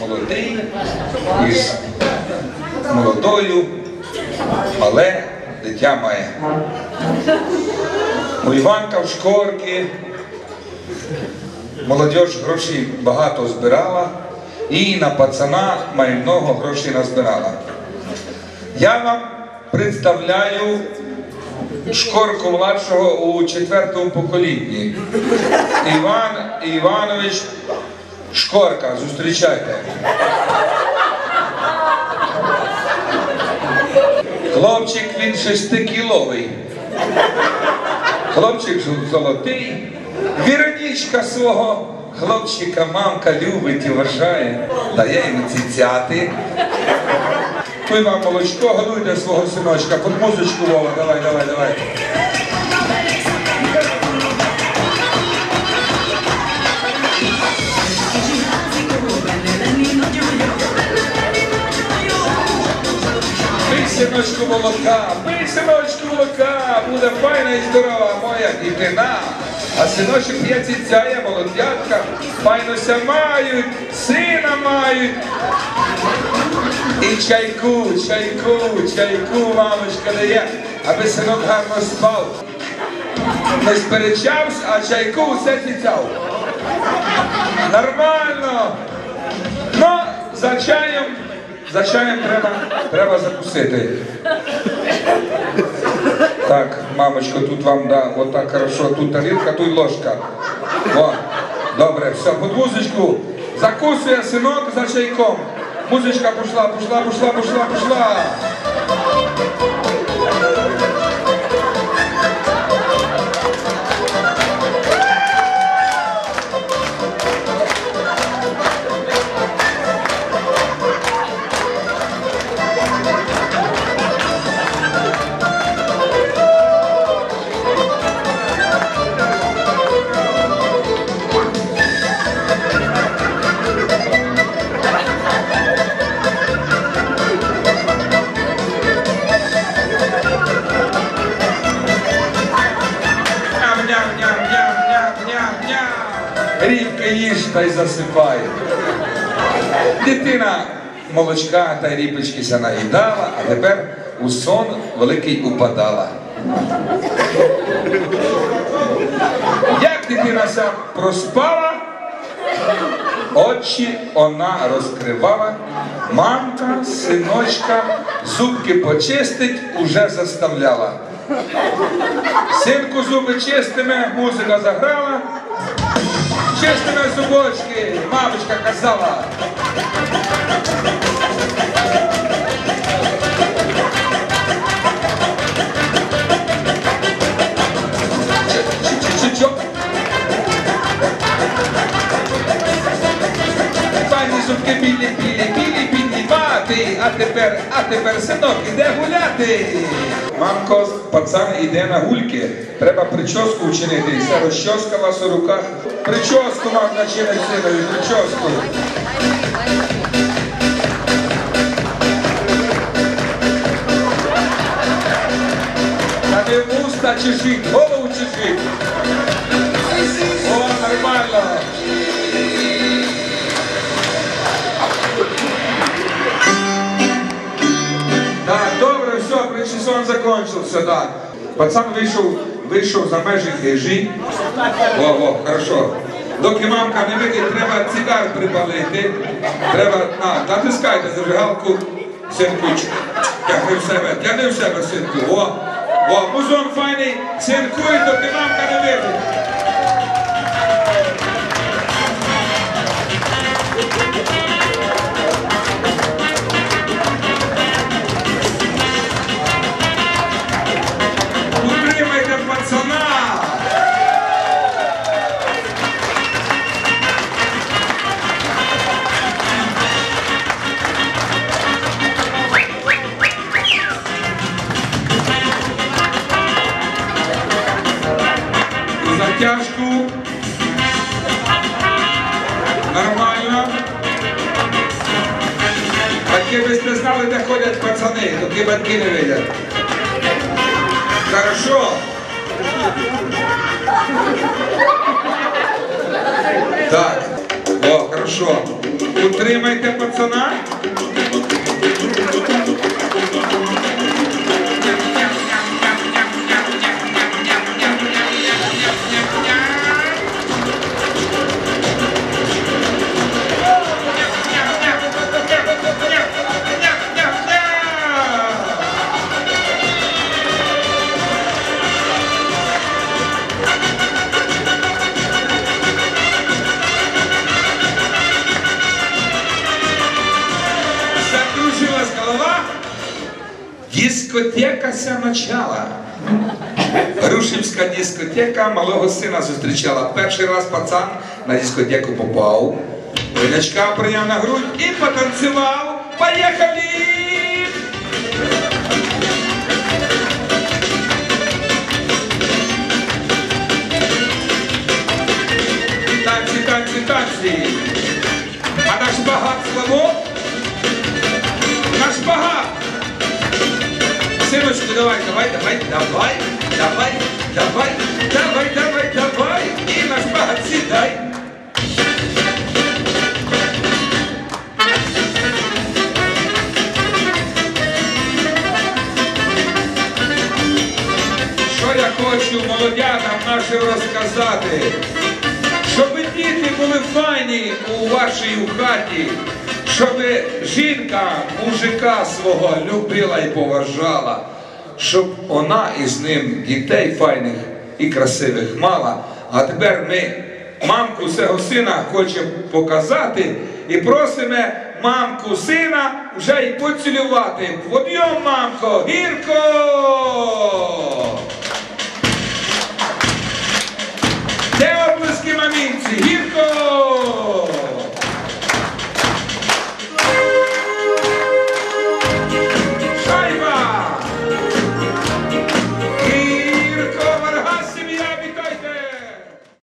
молодий, із молодою, але дитя має. У Іванка в шкорки. Молодіж грошей багато збирала і на пацана має много грошей назбирала. Я вам представляю шкорку младшого у четвертому поколінні. Іван Іванович Шкорка, зустрічайте. Хлопчик він шестикіловий. Хлопчик золотий. Віронічка свого хлопчика мамка любить і вважає, дає йому цицяти. Пий вам молочко, годуйте свого синочка, під музичку Вова, давай, давай, давай. Молока, пий синочку молока, буде файна і здорова моя дитина. А синочок п'є цяє, молодятка, файнося мають, сина мають. І чайку, чайку, чайку, мамочка дає, аби синок гарно спав. Не сперечався, а чайку все цяв. Нормально. Ну, за чаєм, за чаєм треба, треба закусити. Так, мамочка, тут вам да, вот так хорошо, тут тарілка, тут ложка. О, добре, все, под музичку. Закусує синок за чайком. Музичка пішла, пішла, пішла, пішла, пішла. Їж та й засипай. Дитина молочка та й ріпочки ся наїдала, а тепер у сон великий упадала. Як дитина ся проспала, очі вона розкривала, мамка, синочка, зубки почистить уже заставляла. Синку зуби чистими, музика заграла. Чистими зубочки, мамочка казала. А тепер, а тепер синок іде гуляти. Мамко, пацан іде на гульки. Треба прическу вчинити. Все розчоска у вас у руках. Прическу вам начинить синові, прическу. Та не вуста чешіть, голову чешіть. Причесон закончился, да. Пацан вийшов, вийшов за межі хижі. О, о, хорошо. Доки мамка не вийде, треба цигар припалити. Треба, а, натискайте зажигалку, синкучку. Тягни в себе, тягни в себе, синку. О, о, музон файний, синкуй, доки мамка не вийде. Нормально. Батьки ви не знали, де ходять пацани, доки батьки не видять. Хорошо. Так. О, хорошо. Утримайте пацана. Дискотека ся начала. Рушівська дискотека малого сина зустрічала. Перший раз пацан на дискотеку попав. Винячка прийняв на грудь і потанцював. Поїхали! Синочку, давай, давай, давай, давай, давай, давай, давай, давай, давай. І наш багат сідай. Що я хочу молодятам нашим розказати? Щоб діти були файні у вашій хаті, щоб жінка мужика свого любила і поважала, щоб вона із ним дітей файних і красивих мала. А тепер ми мамку свого сина хочемо показати і просимо мамку сина вже й поцілювати. Подйом, мамко, гірко! Де облиски мамінці? Гірко!